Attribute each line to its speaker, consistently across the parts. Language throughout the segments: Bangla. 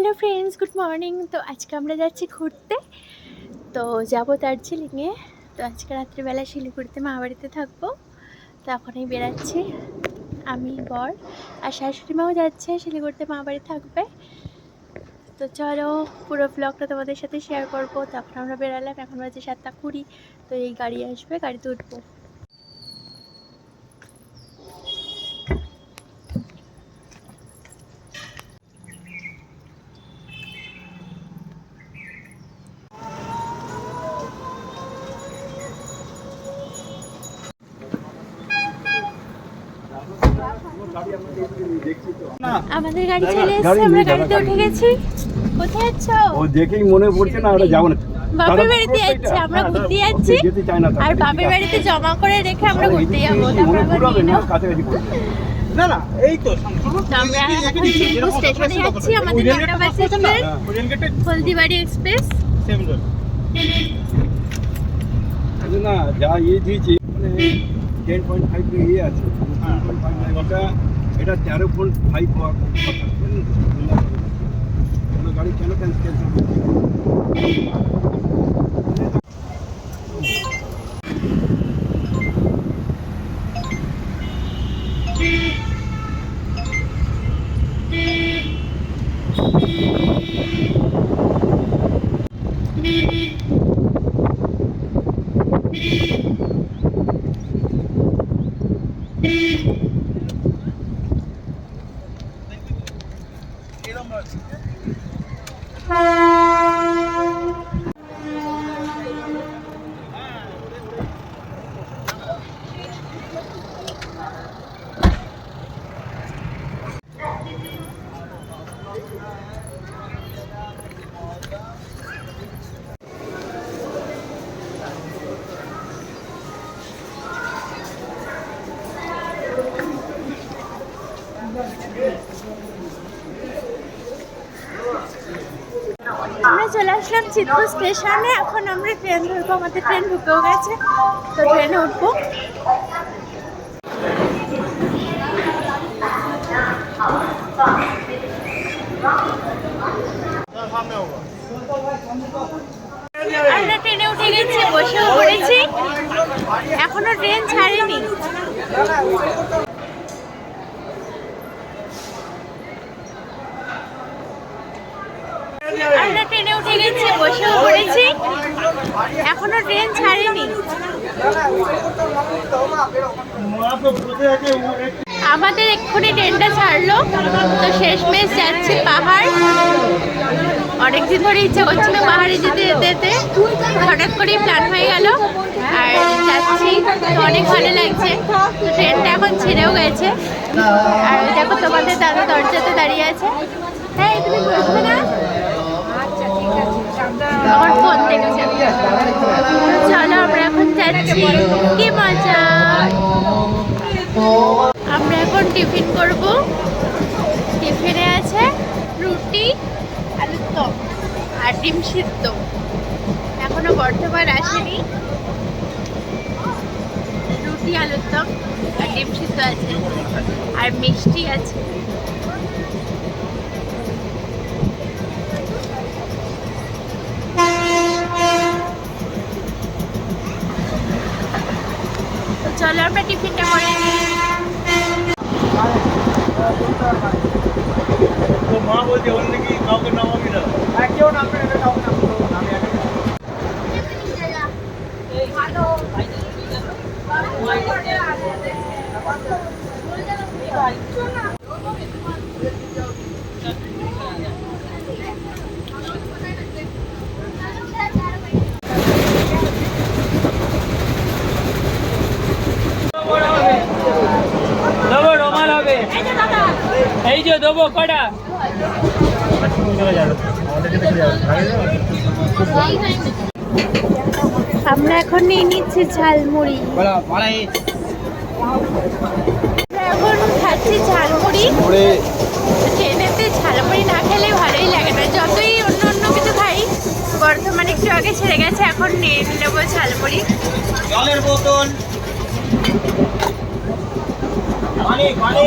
Speaker 1: Hello friends, good morning. তো আজকে আমরা যাচ্ছি ঘুরতে। তো যাব দার্জিলিংয়ে। তো আজকে রাত্রিবেলা শিলিগুড়িতে মা বাড়িতে থাকব। তো এখনই বেরাচ্ছি। আমি বর আর শাশুড়ি মাও যাচ্ছে, শিলিগুড়িতে মা বাড়ি থাকবে। তো চলো, পুরো ব্লগটা তোমাদের সাথে শেয়ার করব। তখন আমরা বেরালাম, এখন বাজে সাতটা কুড়ি। তো এই গাড়ি আসবে গাড়িতে উঠবো আমাদের গাড়ি চলে এসেছে আমরা গাড়িতে
Speaker 2: গাড়ি
Speaker 1: উঠে গেছি। কোথায় যাচ্ছ?
Speaker 2: ও দেখেই মনে পড়ছে না ওটা যাব না।
Speaker 1: বাপের বাড়িতে যাচ্ছি আমরা
Speaker 2: হ্যাঁ,
Speaker 1: ঘুরতে যাচ্ছি।
Speaker 2: না তারা।
Speaker 1: আর বাপের বাড়িতে জমা করে রেখে আমরা ঘুরতে যাব তারপর আবার নিয়ে
Speaker 2: না,
Speaker 1: নাও।
Speaker 3: না না এই তো
Speaker 1: আমরা এখন স্টেশনে যাচ্ছি আমাদের নটা বাসে train Haldibari express.
Speaker 3: Same road
Speaker 2: না যা ইয়ে দিয়েছে মানে টেন পয়েন্ট ফাইভ ইয়ে আছে
Speaker 3: হ্যাঁ।
Speaker 2: এটা এটা তেরো পয়েন্ট ফাইভ হওয়ার কথা? কোনো গাড়ি কেন ক্যান্সেল করছে
Speaker 1: আমরা চলে আসলাম চিত্র স্টেশনে, এখন আমরা ট্রেন ধরবো আমাদের ট্রেন ঢুকেও গেছে, তো ট্রেনে উঠবো। আমরা ট্রেনে উঠে গেছি, বসেও পড়েছি। এখনও ট্রেন ছাড়েনি। ট্রেনে উঠে গেছি বসেও পড়েছি। এখনও ট্রেন ছাড়েনি। আমাদের এক্ষুনি ট্রেনটা ছাড়লো। তো শেষমেশ যাচ্ছি পাহাড়। অনেকদিন ধরে ইচ্ছে করছিল পাহাড়ে যেতে যেতে। যেতে হঠাৎ করেই প্ল্যান হয়ে গেল। আর যাচ্ছি, তো অনেক ভালো লাগছে। তো ট্রেনটা এখন ছেড়েও গেছে। আর দেখো তোমাদের দাদা দরজাতে দাঁড়িয়ে আছে। হ্যাঁ তুমি না? আমার ফোন দেখছে। চলো আমরা এখন যাচ্ছি। কি মজা। আমরা এখন টিফিন করব। টিফিনে আছে রুটি, আলুর দম আর ডিম সিদ্ধ। এখনও বর্ধমান আসেনি। রুটি, আলুর দম আর ডিম সিদ্ধ আছে। আর মিষ্টি আছে। চলো আমরা টিফিনটা করে নিই।
Speaker 3: তো মা বলছে ওর নাকি কাউকে নামাবি না। কেউ নামবে না কাউকে নামবে না আমি একা
Speaker 4: দেবো রোমাল হবে এই যে দেবো কটা
Speaker 1: আমরা এখন নিয়ে নিচ্ছি ঝালমুড়ি। এখন খাচ্ছি ঝালমুড়ি। ট্রেনেতে ঝালমুড়ি না খেলে ভালোই লাগে না। যতই অন্য অন্য কিছু খাই বর্ধমানে একটু আগে ছেড়ে গেছে এখন নিয়ে নেব ঝালমুড়ি।
Speaker 3: জলের বোতল। পানি পানি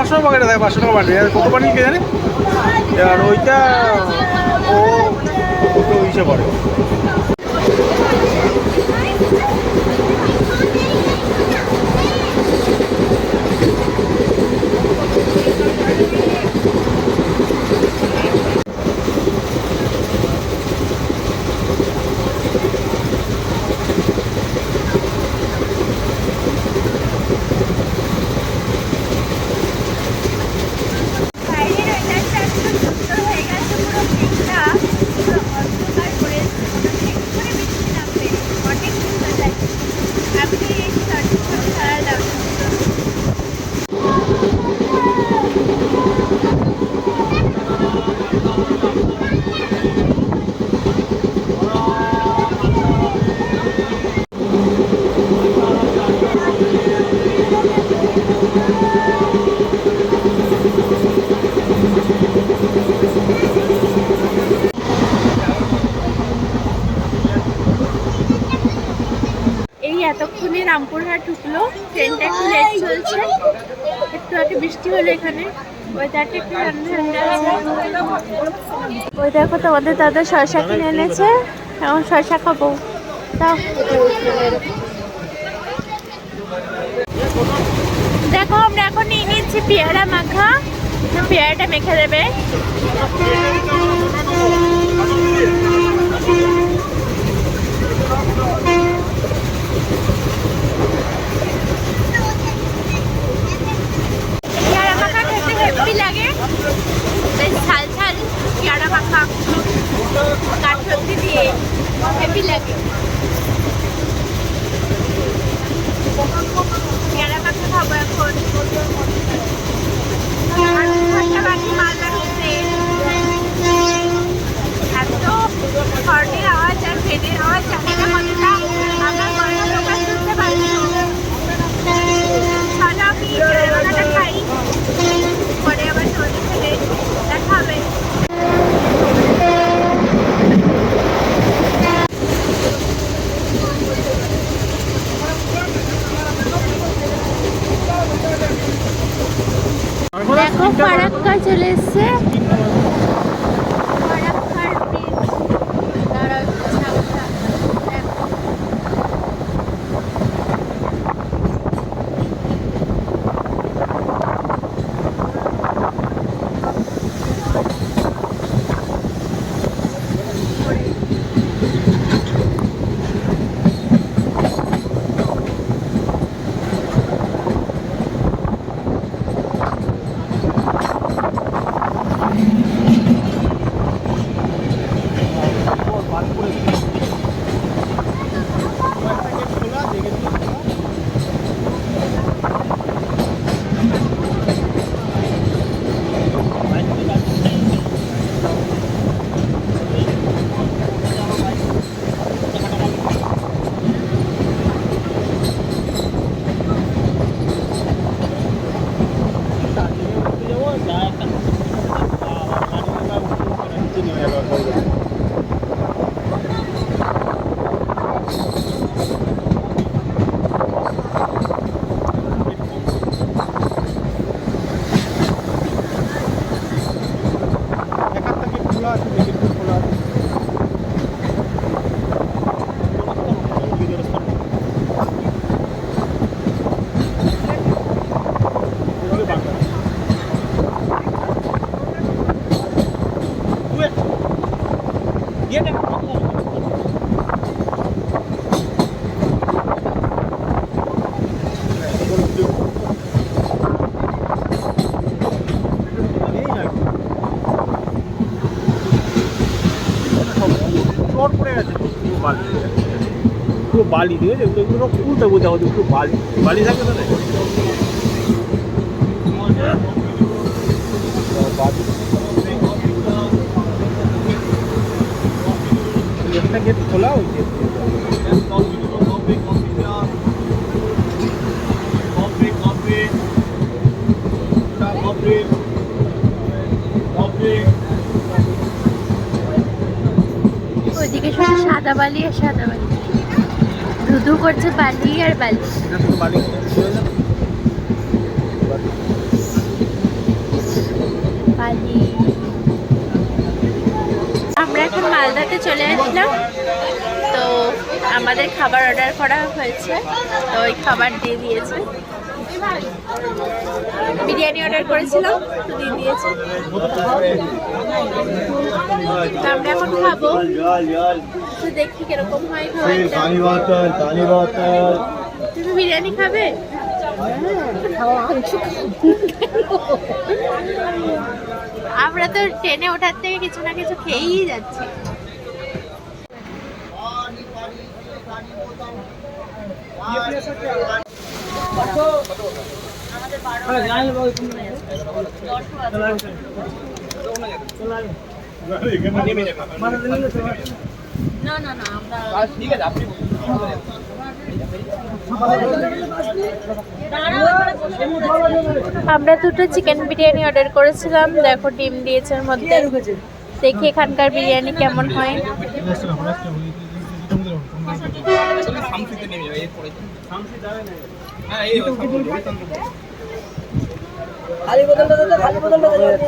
Speaker 3: টাকার টাকা ছশো থাকে, পাঁচশো টাকা বান্ডিল আর কত পানি কে জানে? আর ওইটা ও হিসেবে পড়ে
Speaker 1: বাইরের ওয়েদারটা একটু সুন্দর হয়ে গেছে পুরো মেঘটা পুরো অন্ধকার করে এসেছে মনে হচ্ছে এক্ষুনি বৃষ্টি নামবে অনেক সুন্দর লাগছে আপনি এই শর্টগুলো ছাড়ালাম এই এতক্ষণে রামপুরহাট ঢুকলো ট্রেনটা একটু লেট চলছে। একটু আগে বৃষ্টি হলো এখানে। ওয়েদারটা একটু ঠান্ডা ওই দেখো তোমাদের দাদা শসা কিনে এনেছে। এখন শসা খাব। তাও দেখো, আমরা এখন নিয়ে নিচ্ছি পেয়ারা মাখা। পেয়ারাটা মেখে দেবে।
Speaker 3: বালি ঠিক আছে? এগুলো এগুলো খুলতে বোঝা হতো একটু বালি। বালি থাকে তো একটা গেট খোলা হয়েছে
Speaker 2: ওইদিকে শুধু
Speaker 1: সাদা বালি আর সাদা বালি। করছে বালি আর বালি।
Speaker 3: বালি।
Speaker 1: আমরা এখন মালদাতে চলে আসলাম। তো আমাদের খাবার অর্ডার করা হয়েছে। তো ওই খাবার দিয়ে দিয়েছে। বিরিয়ানি অর্ডার করেছিলাম, তো দিয়ে দিয়েছে। তো আমরা এখন খাব। তো দেখি কীরকম হয় তুমি বিরিয়ানি খাবে? আমরা তো ট্রেনে ওঠার থেকে কিছু না কিছু খেয়েই যাচ্ছি। আমরা দুটো চিকেন বিরিয়ানি অর্ডার করেছিলাম। দেখো ডিম দিয়েছে এর মধ্যে। দেখি এখানকার বিরিয়ানি কেমন হয়।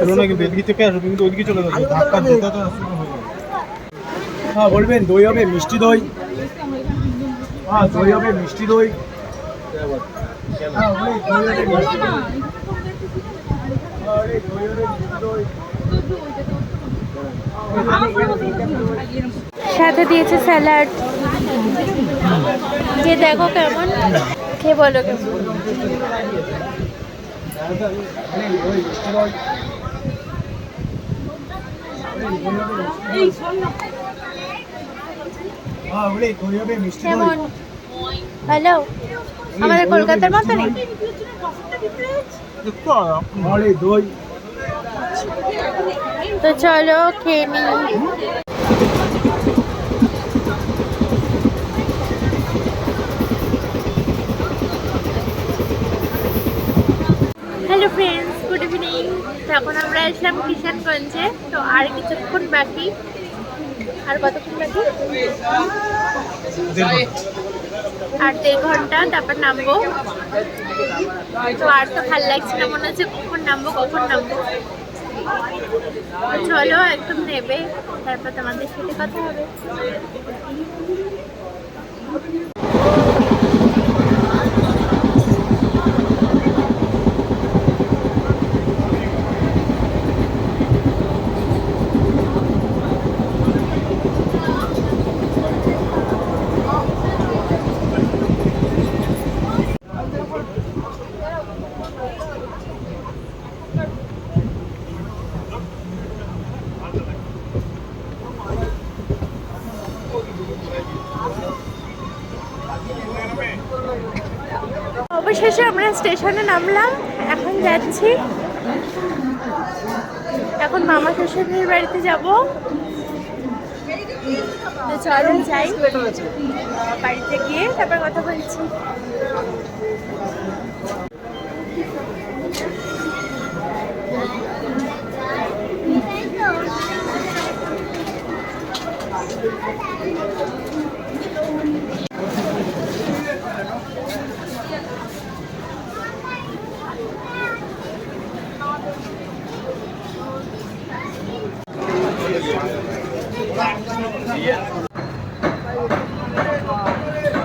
Speaker 3: চলো না কিন্তু এদিকে থেকে আসো কিন্তু ওইদিকে চলে যাবে। ধাক্কা দিতে তো হ্যাঁ বলবেন দই হবে মিষ্টি দই। হ্যাঁ দই হবে মিষ্টি দই।
Speaker 1: সাথে দিয়েছে স্যালাড। খেয়ে দেখো কেমন খেয়ে বলো কেমন
Speaker 3: মিষ্টি দই হ্যাঁ ওই দই হবে মিষ্টি দই
Speaker 1: কেমন? ভালো আমাদের কলকাতার মতনই?
Speaker 3: আরে দই।
Speaker 1: তো চলো খেয়ে নিই। হ্যালো ফ্রেন্ডস গুড ইভিনিং এখন আমরা আসলাম কিষানগঞ্জে। তো আর কিছুক্ষণ বাকি। আর কতক্ষণ লাগবে আর দেড় ঘণ্টা, তারপর নামবো। তো আর তো ভালো লাগছে না, মনে হচ্ছে কখন নামবো কখন নামবো। চলো, একদম নেবে। তারপর তোমাদের সাথে কথা হবে। আমরা স্টেশনে নামলাম এখন যাচ্ছি। এখন মামা শ্বশুরের বাড়িতে যাব। তো চলো যাই। বাড়িতে গিয়ে তারপর কথা বলছি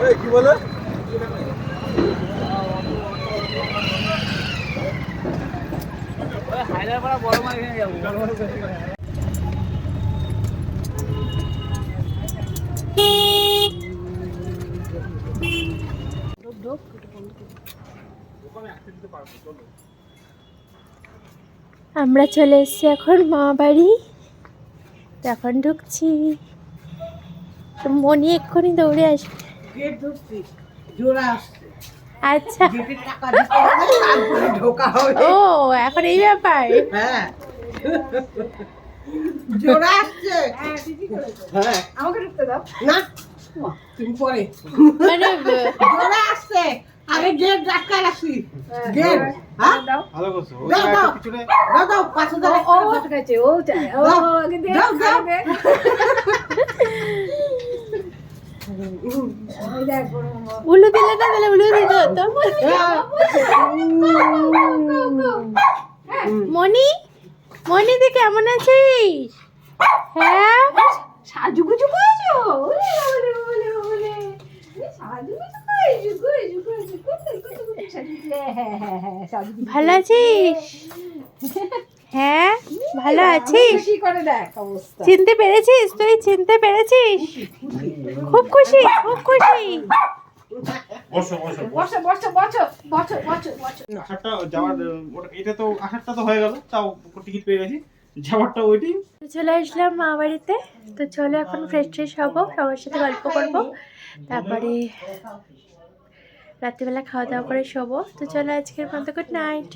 Speaker 3: এই কি বলে
Speaker 1: আমরা চলে এসেছি এখন মা বাড়ি এখন ঢুকছি। তো মনি এক্ষুনি দৌড়ে আসবে। আচ্ছা। ও এখন এই ব্যাপার?
Speaker 5: হ্যাঁ। জোড়া আসছে। হ্যাঁ। আমাকে ঢুকতে দাও। না তুমি পরে।
Speaker 1: মানে
Speaker 5: জোড়া আসছে। আগে গেট ডাক্তার আসি গেট হ্যাঁ? দাও
Speaker 3: ভালো করছ।
Speaker 5: দাও, দাও। দাও দাও পাঁচ হাজার ও ও আছে ও চাই ও দাও দাও
Speaker 1: উলু দিলে না তাহলে উলু দিতে মনি মনি তুই কেমন আছিস? হ্যাঁ?
Speaker 5: সাজুগুজু করেছ? সাজুগুজু করেছ?
Speaker 1: ভালো আছিস? হ্যাঁ ভালো আছিস? চিনতে পেরেছিস? তুই চিনতে পেরেছিস? খুব খুশি খুব খুশি। চলে আসলাম বাড়িতে। তো এখন ফ্রেশ ফ্রেশ সবার সাথে গল্প করব। তারপরে রাত্রিবেলা খাওয়া দাওয়া করে শোবো। তো চলো আজকের মতো গুড নাইট